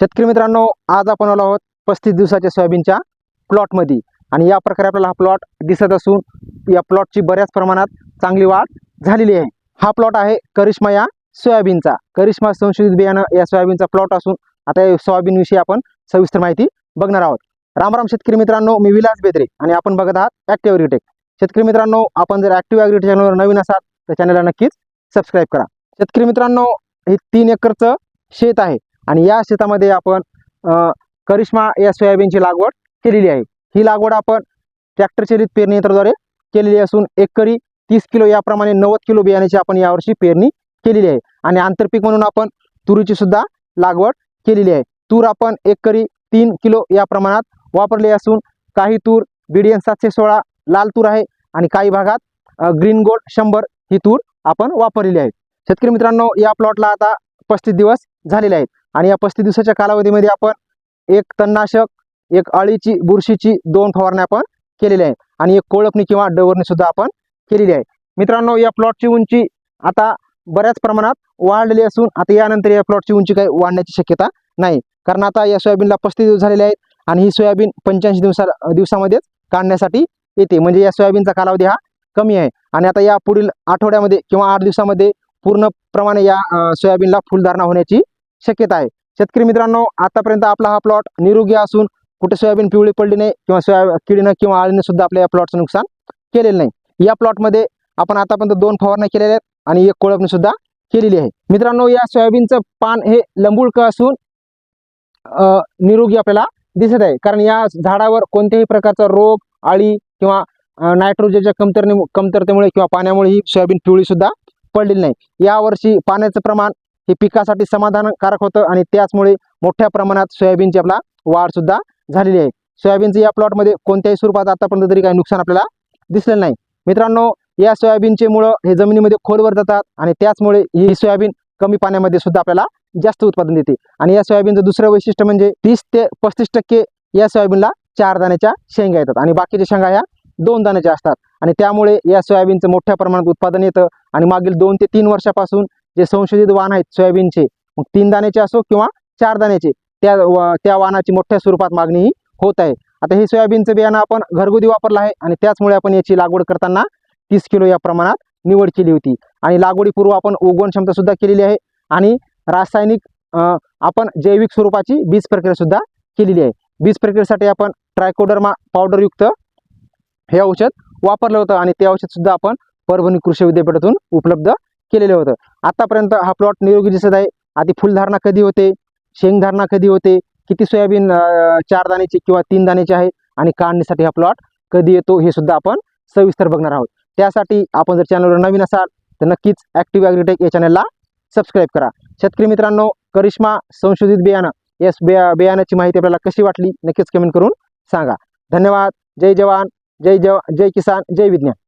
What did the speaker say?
शेतकरी मित्रांनो आज आपण आलो आहोत पस्तीस दिवसाच्या सोयाबीनच्या प्लॉटमध्ये आणि या प्रकारे आपल्याला हा प्लॉट दिसत असून या प्लॉटची बऱ्याच प्रमाणात चांगली वाढ झालेली आहे. हा प्लॉट आहे करिश्मा या सोयाबीनचा. करिश्मा संशोधित बियाणं या सोयाबीनचा प्लॉट असून आता या सोयाबीनविषयी आपण सविस्तर माहिती बघणार आहोत. राम राम शेतकरी मित्रांनो मी विलास बेदरे आणि आपण बघत आहात ॲक्टिव्ह ॲग्रीटेक शेतकरी मित्रांनो आपण जर ॲक्टिव्ह ॲग्री चॅनलवर नवीन असाल तर चॅनलला नक्कीच सबस्क्राईब करा. शेतकरी मित्रांनो हे तीन एकरचं शेत आहे. आणि या शेतामध्ये आपण करिश्मा या सोयाबीनची लागवड केलेली आहे. ही लागवड आपण ट्रॅक्टरचलित पेरणी यंत्राद्वारे केलेली असून एकरी तीस किलो याप्रमाणे नव्वद किलो बियाण्याची आपण यावर्षी पेरणी केलेली आहे. आणि आंतरपीक म्हणून आपण तुरीची सुद्धा लागवड केलेली आहे. तूर आपण एकरी तीन किलो या प्रमाणात वापरले असून काही तूर बीडीएन सातशे सोळा लाल तूर आहे आणि काही भागात ग्रीन गोल्ड शंभर ही तूर आपण वापरलेली आहे. शेतकरी मित्रांनो या प्लॉटला आता पस्तीस दिवस झालेले आहेत. आणि या पस्तीस दिवसाच्या कालावधीमध्ये आपण एक तणनाशक एक अळीची बुरशीची दोन फवारण्या आपण केलेल्या आहेत आणि एक कोळपणी किंवा डवरणी सुद्धा आपण केलेली आहे. मित्रांनो या प्लॉटची उंची आता बऱ्याच प्रमाणात वाढलेली असून आता यानंतर या प्लॉटची उंची काही वाढण्याची शक्यता नाही. कारण आता या सोयाबीनला पस्तीस दिवस झालेले आहेत आणि ही सोयाबीन पंच्याऐंशी दिवसा दिवसामध्येच काढण्यासाठी येते. म्हणजे या सोयाबीनचा कालावधी हा कमी आहे. आणि आता या पुढील आठवड्यामध्ये किंवा आठ दिवसामध्ये पूर्णप्रमाणे या सोयाबीनला फुलधारणा होण्याची शक्यता आहे. शेतकरी मित्रांनो आतापर्यंत आपला हा प्लॉट निरोगी असून कुठे सोयाबीन पिवळी पडली नाही किंवा सोया किडीनं किंवा आळीनं सुद्धा आपल्या या प्लॉटचं नुकसान केलेलं नाही. या प्लॉटमध्ये आपण आतापर्यंत दोन फवारण्या केलेल्या आहेत आणि एक कोळपणी सुद्धा केलेली आहे. मित्रांनो या सोयाबीनचं पान हे लंबुळकं असून निरोगी आपल्याला दिसत आहे. कारण या झाडावर कोणत्याही प्रकारचा रोग आळी किंवा नायट्रोजनच्या कमतरने कमतरतेमुळे किंवा पाण्यामुळे ही सोयाबीन पिवळी सुद्धा पडलेली नाही. यावर्षी पाण्याचं प्रमाण हे पिकासाठी समाधानकारक होतं आणि त्याचमुळे मोठ्या प्रमाणात सोयाबीनची आपला वाढ सुद्धा झालेली आहे. सोयाबीनचं या प्लॉटमध्ये कोणत्याही स्वरूपात आतापर्यंत तरी काही नुकसान आपल्याला दिसलेलं नाही. मित्रांनो या सोयाबीनचे मुळं हे जमिनीमध्ये खोलवर जातात आणि त्याचमुळे ही सोयाबीन कमी पाण्यामध्ये सुद्धा आपल्याला जास्त उत्पादन देते. आणि या सोयाबीनचं दुसरं वैशिष्ट्य म्हणजे तीस ते पस्तीस टक्के या सोयाबीनला चार दाण्याच्या शेंगा येतात आणि बाकीच्या शेंगा ह्या दोन दाण्याच्या असतात. आणि त्यामुळे या सोयाबीनचं मोठ्या प्रमाणात उत्पादन येतं आणि मागील दोन ते तीन वर्षापासून जे संशोधित वाण आहेत सोयाबीनचे मग तीन दाण्याचे असो किंवा चार दाण्याचे त्या त्या वाणाची मोठ्या स्वरूपात मागणी ही होत आहे. आता हे सोयाबीनचं बियाणं आपण घरगुती वापरलं आहे आणि त्याचमुळे आपण याची लागवड करताना तीस किलो या प्रमाणात निवड केली होती. आणि लागवडीपूर्व आपण उगवण क्षमता सुद्धा केलेली आहे आणि रासायनिक आपण जैविक स्वरूपाची बीज प्रक्रिया सुद्धा केलेली आहे. बीज प्रक्रियेसाठी आपण ट्रायकोडर्मा पावडरयुक्त हे औषध वापरलं होतं आणि ते औषध सुद्धा आपण परभणी कृषी विद्यापीठातून उपलब्ध केलेलं होतं. आतापर्यंत हा प्लॉट निरोगी दिसत आहे. आधी फुलधारणा कधी होते? शेंगधारणा कधी होते? किती सोयाबीन चार दाण्याची किंवा तीन दाण्याची आहे? आणि काढणीसाठी हा प्लॉट कधी येतो? हे सुद्धा आपण सविस्तर बघणार आहोत. त्यासाठी आपण जर चॅनलवर नवीन असाल तर नक्कीच ॲक्टिव्ह ॲग्रीटेक या चॅनलला सबस्क्राईब करा. शेतकरी मित्रांनो करिश्मा संशोधित बियाणं या बिया बियाण्याची माहिती आपल्याला कशी वाटली नक्कीच कमेंट करून सांगा. धन्यवाद. जय जवान. जय जव जय किसान. जय विज्ञान.